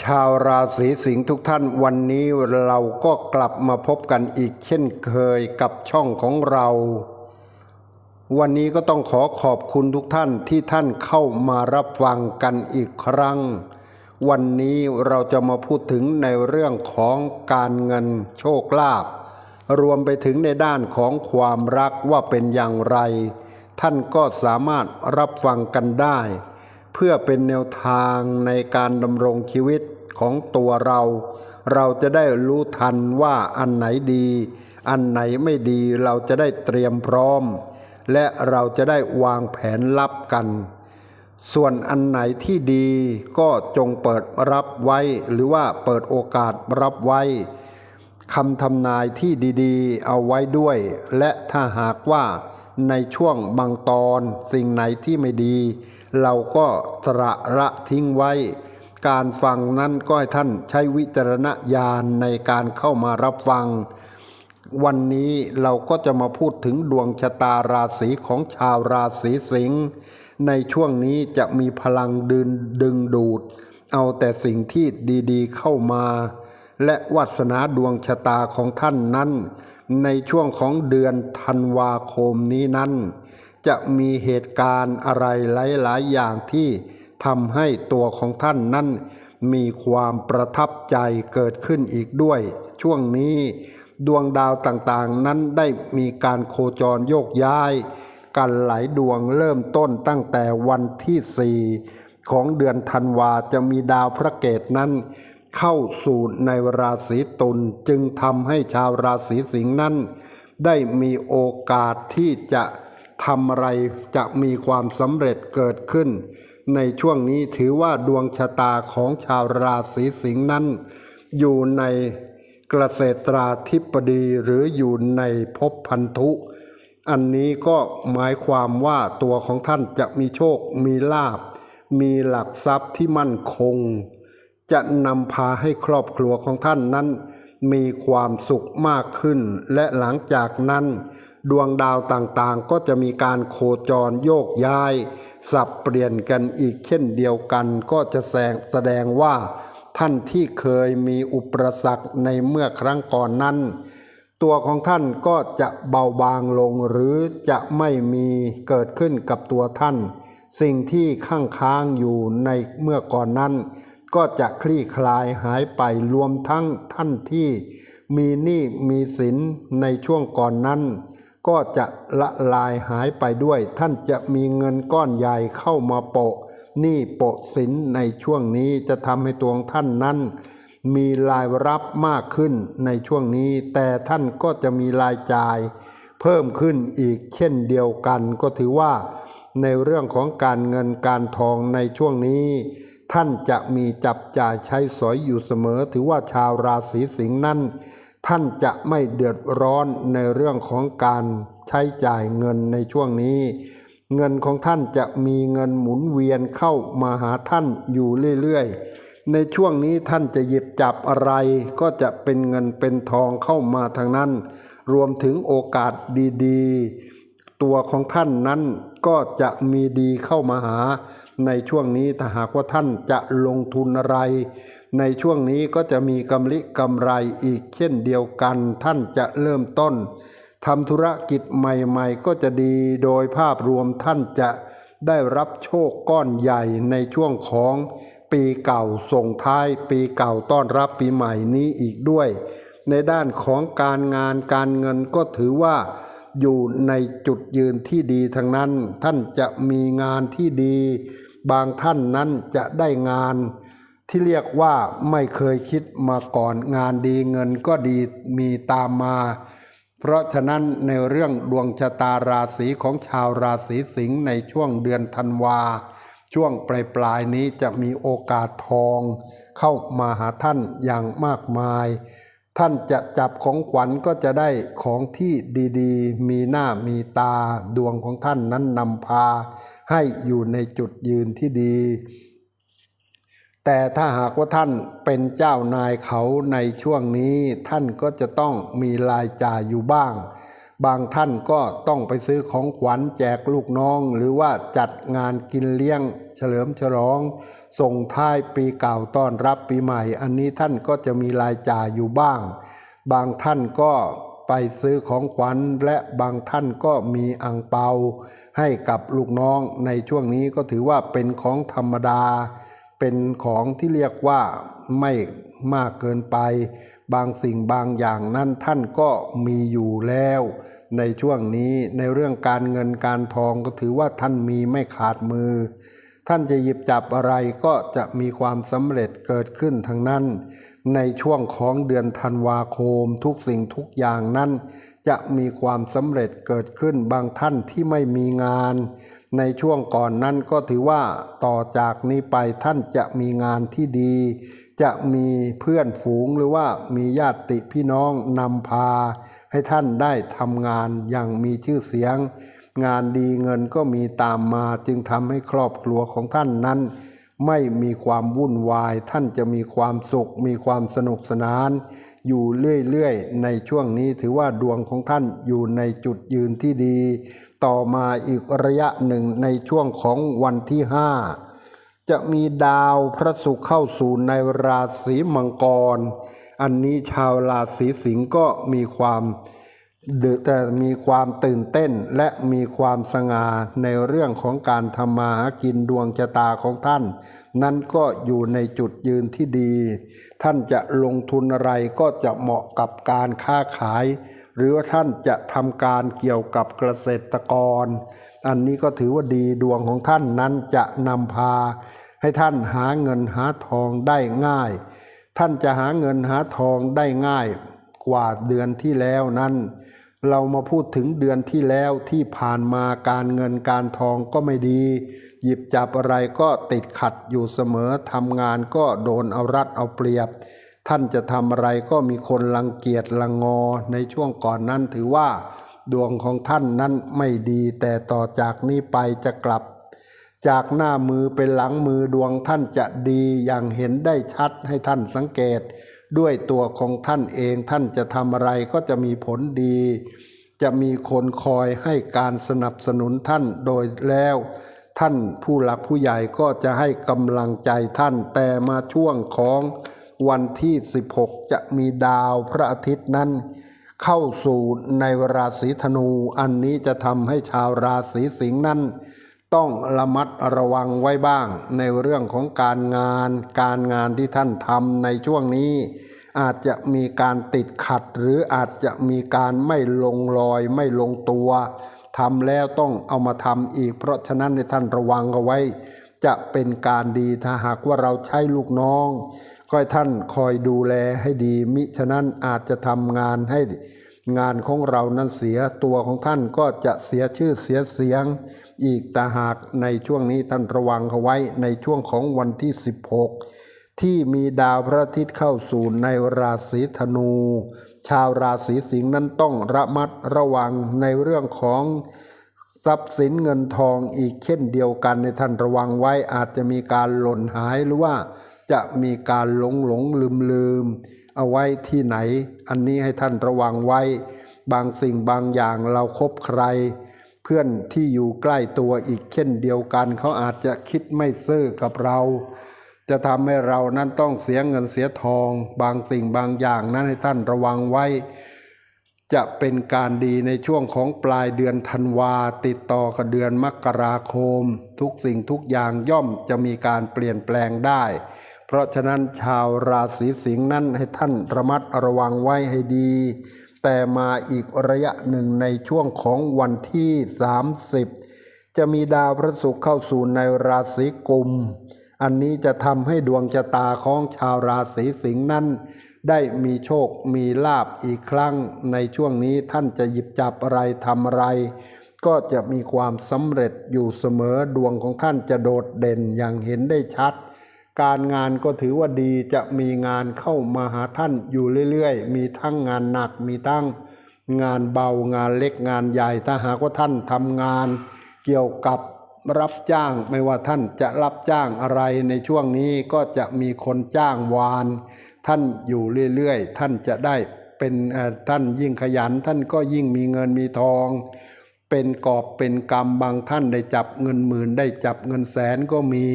ชาวราศีสิงห์ทุกท่านวันนี้เราก็กลับมาพบกันอีกเช่นเคยกับช่องของเรา วันนี้ก็ต้องขอขอบคุณทุกท่านที่ท่านเข้ามารับฟังกันอีกครั้ง วันนี้เราจะมาพูดถึงในเรื่องของการเงินโชคลาภรวมไปถึงในด้านของความรักว่าเป็นอย่างไร ท่านก็สามารถรับฟังกันได้ พื่อเป็นแนวทางในการดำรงชีวิตของตัวเรา เราจะได้รู้ทันว่าอันไหนดี อันไหนไม่ดีเราจะได้เตรียมพร้อม และเราจะได้วางแผนรับกัน ส่วนอันไหนที่ดีก็จงเปิดรับไว้ หรือว่าเปิดโอกาสรับไว้คำทำนายที่ดี ๆ เอาไว้ด้วย และถ้าหากว่า ในช่วงบางตอนสิ่งไหนที่ไม่ดี เราก็ตระละทิ้งไว้ การฟังนั้นก็ให้ท่านใช้วิจารณญาณในการเข้ามารับฟัง วันนี้เราก็จะมาพูดถึงดวงชะตาราศีของชาวราศีสิงห์ในช่วงนี้จะมีพลังดึงดึงดูด เอาแต่สิ่งที่ดีๆเข้ามา และวาสนาดวงชะตาของท่านนั้น ในช่วงของเดือนธันวาคมนี้นั้น จะมีเหตุการณ์อะไรหลาย ๆ อย่างที่ทำให้ตัวของท่านนั้น มีความประทับใจเกิดขึ้นอีกด้วย ช่วงนี้ดวงดาวต่างๆนั้นได้มีการโคจรโยกย้าย กันหลายดวงเริ่มต้นตั้งแต่วันที่สี่ของเดือนธันวาจะมีดาวพระเกตนั้น เข้าสู่ในราศีตุลจึงทำให้ชาวราศีสิงห์นั้น ได้มีโอกาสที่จะทำอะไรจะมีความสำเร็จเกิดขึ้น ในช่วงนี้ถือว่าดวงชะตาของชาวราศีสิงห์นั้น อยู่ในเกษตราธิปดีหรืออยู่ในภพพันธุ อันนี้ก็หมายความว่าตัวของท่านจะมีโชคมีลาบ มีหลักทรัพย์ที่มั่นคง จะนำพาให้ครอบครัวของท่านนั้น มีความสุขมากขึ้น และหลังจากนั้น ดวงดาวต่างๆ ก็จะมีการโคจรโยกย้าย สับเปลี่ยนกันอีกเช่นเดียวกัน ก็จะแสดงแสดงว่า ท่านที่เคยมีอุปสรรคในเมื่อครั้งก่อนนั้น ตัวของท่านก็จะเบาบางลงหรือจะไม่มีเกิดขึ้นกับตัวท่าน สิ่งที่ข้างค้างอยู่ในเมื่อก่อนนั้น ก็จะคลี่คลายหายไปรวมทั้งท่านที่มีหนี้มีสินในช่วงก่อนนั้น ก็จะละลายหายไปด้วย ท่านจะมีเงินก้อนใหญ่เข้ามาโปะหนี้โปะสินในช่วงนี้จะทำให้ตัวท่านนั้น มีรายรับมากขึ้นในช่วงนี้ แต่ท่านก็จะมีรายจ่าย เพิ่มขึ้นอีกเช่นเดียวกัน ก็ถือว่า ในเรื่องของการเงินการทองในช่วงนี้ ท่านจะมีจับจ่ายใช้สอยอยู่เสมอ ถือว่าชาวราศีสิงห์นั้น ท่านจะไม่เดือดร้อนในเรื่องของการใช้จ่ายเงินในช่วงนี้ เงินของท่านจะมีเงินหมุนเวียนเข้ามาหาท่านอยู่เรื่อยๆ ในช่วงนี้ท่านจะหยิบจับอะไร ก็จะเป็นเงินเป็นทองเข้ามาทางนั้น รวมถึงโอกาสดีๆ ตัวของท่านนั้นก็จะมีดีเข้ามาหา ในช่วงนี้ถ้าหากว่าท่านจะลงทุนอะไร ในช่วงนี้ก็จะมีกำลิกำไรอีกเช่นเดียวกัน ท่านจะเริ่มต้นทำธุรกิจใหม่ๆ ก็จะดีโดยภาพรวมท่านจะได้รับโชคก้อนใหญ่ในช่วงของปีเก่าส่งท้ายปีเก่าต้อนรับปีใหม่นี้อีกด้วย ในด้านของการงานการเงินก็ถือว่าอยู่ในจุดยืนที่ดีทั้งนั้น ท่านจะมีงานที่ดี บางท่านนั้นจะได้งานที่เรียกว่าไม่เคยคิดมาก่อนงานดีเงินก็ดีมีตามมา เพราะฉะนั้นในเรื่องดวงชะตาราศีของชาวราศีสิงห์ในช่วงเดือนธันวา ช่วงปลายปลายๆนี้จะมีโอกาสทอง เข้ามาหาท่านอย่างมากมาย ท่านจะจับของขวัญก็จะได้ของที่ดีๆ มีหน้ามีตาดวงของท่านนั้นนำพา ให้อยู่ในจุดยืนที่ดี แต่ถ้าหากว่าท่านเป็นเจ้านายเขาในช่วงนี้ ท่านก็จะต้องมีรายจ่ายอยู่บ้าง บางท่านก็ต้องไปซื้อของขวัญแจกลูกน้อง หรือว่าจัดงานกินเลี้ยง เฉลิมฉลอง ส่งท้ายปีเก่าต้อนรับปีใหม่ อันนี้ท่านก็จะมีรายจ่ายอยู่บ้าง บางท่านก็ไปซื้อของขวัญและบางท่านก็มีอังเปา ให้กับลูกน้องในช่วงนี้ก็ถือว่าเป็นของธรรมดา เป็นของที่เรียกว่าไม่มากเกินไป บางสิ่งบางอย่างนั้นท่านก็มีอยู่แล้ว ในช่วงนี้ในเรื่องการเงินการทองก็ถือว่าท่านมีไม่ขาดมือ ท่านจะหยิบจับอะไรก็จะมีความสำเร็จเกิดขึ้นทั้งนั้น ในช่วงของเดือนธันวาคม ทุกสิ่งทุกอย่างนั้น จะมีความสำเร็จเกิดขึ้นบางท่านที่ไม่มีงานในช่วงก่อนนั้นก็ถือว่าต่อจากนี้ไปท่านจะมีงานที่ดี จะมีเพื่อนฝูงหรือว่ามีญาติพี่น้องนำพา ให้ท่านได้ทำงานอย่างมีชื่อเสียง งานดีเงินก็มีตามมาจึงทำให้ครอบครัวของท่านนั้น ไม่มีความวุ่นวาย ท่านจะมีความสุข มีความสนุกสนาน อยู่เรื่อยๆ ในช่วงนี้ถือว่าดวงของท่านอยู่ในจุดยืนที่ดี ต่อมาอีกระยะหนึ่งในช่วงของวันที่ห้า จะมีดาวพระศุกร์เข้าสู่ในราศีมังกร อันนี้ชาวราศีสิงห์ก็มีความแต่มีความตื่นเต้นและมีความสง่าในเรื่องของการทำมาหากินดวงชะตาของท่าน นั้นก็อยู่ในจุดยืนที่ดี ท่านจะลงทุนอะไรก็จะเหมาะกับการค้าขาย หรือว่าท่านจะทำการเกี่ยวกับเกษตรกร อันนี้ก็ถือว่าดีดวงของท่านนั้นจะนำพา ให้ท่านหาเงินหาทองได้ง่าย ท่านจะหาเงินหาทองได้ง่ายกว่าเดือนที่แล้วนั้น เรามาพูดถึงเดือนที่แล้วที่ผ่านมาการเงินการทองก็ไม่ดี หยิบจับอะไรก็ติดขัดอยู่เสมอทำงานก็โดนเอารัดเอาเปรียบ ท่านจะทำอะไรก็มีคนรังเกียจรังงอในช่วงก่อนนั้นถือว่า ดวงของท่านนั้นไม่ดีแต่ต่อจากนี้ไปจะกลับ จากหน้ามือเป็นหลังมือดวงท่านจะดีอย่างเห็นได้ชัดให้ท่านสังเกต ด้วยตัวของท่านเองท่านจะทำอะไรก็จะมีผลดี จะมีคนคอยให้การสนับสนุนท่านโดยแล้ว ท่านผู้หลักผู้ใหญ่ก็จะให้กำลังใจท่านแต่มาช่วงของวันที่ 16 จะมีดาวพระอาทิตย์นั้น เข้าสู่ในราศีธนู อันนี้จะทำให้ชาวราศีสิงห์นั้น ต้องระมัดระวังไว้บ้าง ในเรื่องของการงาน การงานที่ท่านทำในช่วงนี้ อาจจะมีการติดขัด หรืออาจจะมีการไม่ลงรอย ไม่ลงตัวทำแล้วต้องเอามาทำอีก เพราะฉะนั้นในท่านระวังเอาไว้ จะเป็นการดีถ้าหากว่าเราใช้ลูกน้องก็ให้ท่านคอยดูแลให้ดี มิฉะนั้นอาจจะทำงานให้งานของเรานั้นเสียตัวของท่านก็จะเสียชื่อเสียเสียง อีกแต่หากในช่วงนี้ท่านระวังเอาไว้ในช่วงของวันที่ 16 ที่มีดาวพระอาทิตย์เข้าสู่ในราศีธนู ชาวราศีสิงห์นั้นต้องระมัดระวังในเรื่องของทรัพย์สินเงินทองอีกเช่นเดียวกันในท่านระวังไว้อาจจะมีการหล่นหายหรือว่าจะมีการหลงหลงลืมลืมเอาไว้ที่ไหน อันนี้ให้ท่านระวังไว้ บางสิ่งบางอย่างเราครบใคร พื่อนที่อยู่ใกล้ตัวอีกเช่นเดียวกัน เขาอาจจะคิดไม่ซื่อกับเรา จะทำให้เรานั้นต้องเสียเงินเสียทอง บางสิ่งบางอย่างนั้นให้ท่านระวังไว้ จะเป็นการดีในช่วงของปลายเดือนธันวาติดต่อกับเดือนมกราคม ทุกสิ่งทุกอย่างย่อมจะมีการเปลี่ยนแปลงได้ เพราะฉะนั้นชาวราศีสิงห์นั้นให้ท่านระมัดระวังไว้ให้ดี แต่มาอีกระยะหนึ่งในช่วงของวันที่ 30 จะมีดาวพระศุกร์เข้าสู่ในราศีกุม อันนี้จะทำให้ดวงชะตาของชาวราศีสิงห์นั้น ได้มีโชคมีลาบอีกครั้ง ในช่วงนี้ท่านจะหยิบจับอะไรทำอะไร ก็จะมีความสำเร็จอยู่เสมอดวงของท่านจะโดดเด่นอย่างเห็นได้ชัด การงานก็ถือว่าดีจะมีงานเข้ามาหาท่านอยู่เรื่อยๆ มีทั้งงานหนักมีทั้งงานเบางานเล็กงานใหญ่ถ้าหากว่าท่านทำงานเกี่ยวกับรับจ้างไม่ว่าท่านจะรับจ้างอะไรในช่วงนี้ก็จะมีคนจ้างวาน ท่านอยู่เรื่อยๆ ท่านจะได้เป็นท่านยิ่งขยัน ท่านก็ยิ่งมีเงินมีทอง เป็นกอบเป็นกรรมบางท่านได้จับเงินหมื่นได้จับเงินแสนก็มี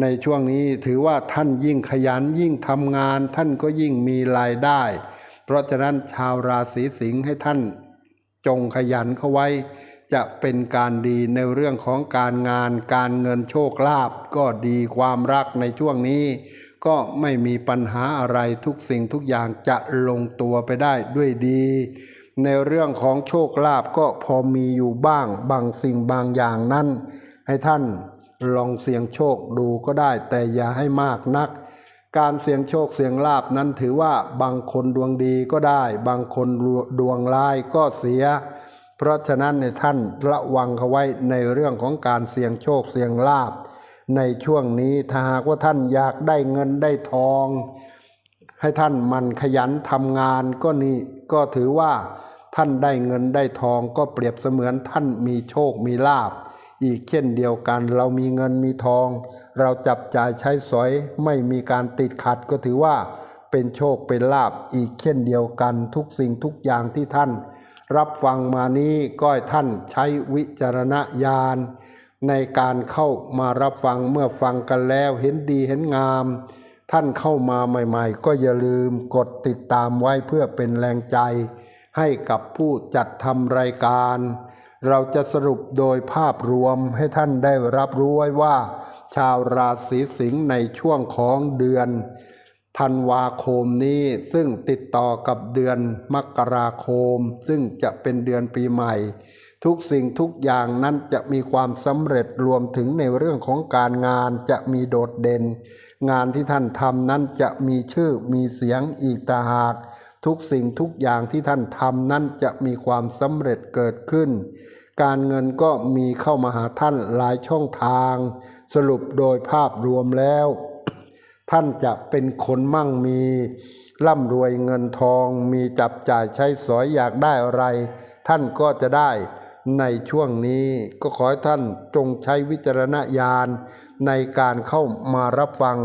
ในช่วงนี้ถือว่าท่านยิ่งขยันยิ่งทำงาน ท่านก็ยิ่งมีรายได้ เพราะฉะนั้นชาวราศีสิงห์ให้ท่านจงขยันเข้าไว้ จะเป็นการดีในเรื่องของการงาน การเงินโชคลาภก็ดีความรักในช่วงนี้ ก็ไม่มีปัญหาอะไรทุกสิ่งทุกอย่างจะลงตัวไปได้ด้วยดี ในเรื่องของโชคลาภก็พอมีอยู่บ้างบางสิ่งบางอย่างนั้น ให้ท่าน ลองเสี่ยงโชคดูก็ได้ แต่อย่าให้มากนัก การเสี่ยงโชคเสี่ยงลาบนั้นถือว่าบางคนดวงดีก็ได้ บางคนดวงร้ายก็เสีย เพราะฉะนั้นในท่านระวังเขาไว้ในเรื่องของการเสี่ยงโชคเสี่ยงลาบ ในช่วงนี้ถ้าหากว่าท่านอยากได้เงินได้ทอง ให้ท่านมันขยันทำงานก็นี่ก็ถือว่าท่านได้เงินได้ทองก็เปรียบเสมือนท่านมีโชคมีลาบ อีกเช่นเดียวกันเรามีเงินมีทอง เราจับจ่ายใช้สอยไม่มีการติดขัดก็ถือว่า เป็นโชคเป็นลาบอีกเช่นเดียวกันทุกสิ่งทุกอย่างที่ท่าน รับฟังมานี้ก็ให้ท่านใช้วิจารณญาณในการเข้ามารับฟังเมื่อฟังกันแล้วเห็นดีเห็นงาม ท่านเข้ามาใหม่ๆ ก็อย่าลืมกดติดตามไว้เพื่อเป็นแรงใจ ให้กับผู้จัดทำรายการ เราจะสรุปโดยภาพรวมให้ท่านได้รับรู้ไว้ว่า ชาวราศีสิงห์ในช่วงของเดือนธันวาคมนี้ซึ่งติดต่อกับเดือนมกราคม ซึ่งจะเป็นเดือนปีใหม่ ทุกสิ่งทุกอย่างนั้นจะมีความสำเร็จรวมถึงในเรื่องของการงานจะมีโดดเด่น งานที่ท่านทำนั้นจะมีชื่อมีเสียงอีกต่างหาก ทุกสิ่งทุกอย่างที่ท่านทำนั้นจะมีความสำเร็จเกิดขึ้น การเงินก็มีเข้ามาหาท่านหลายช่องทาง สรุปโดยภาพรวมแล้ว ท่านจะเป็นคนมั่งมีร่ำรวยเงินทองมีจับจ่ายใช้สอยอยากได้อะไร ท่านก็จะได้ในช่วงนี้ก็ขอให้ท่านจงใช้วิจารณญาณในการเข้ามารับฟัง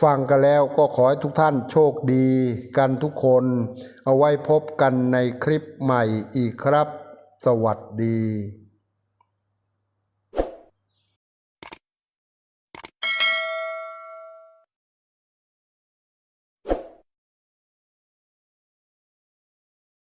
ฟังกันแล้วก็ขอให้ทุกท่านโชคดีกันทุกคน เอาไว้พบกันในคลิปใหม่อีกครับ สวัสดี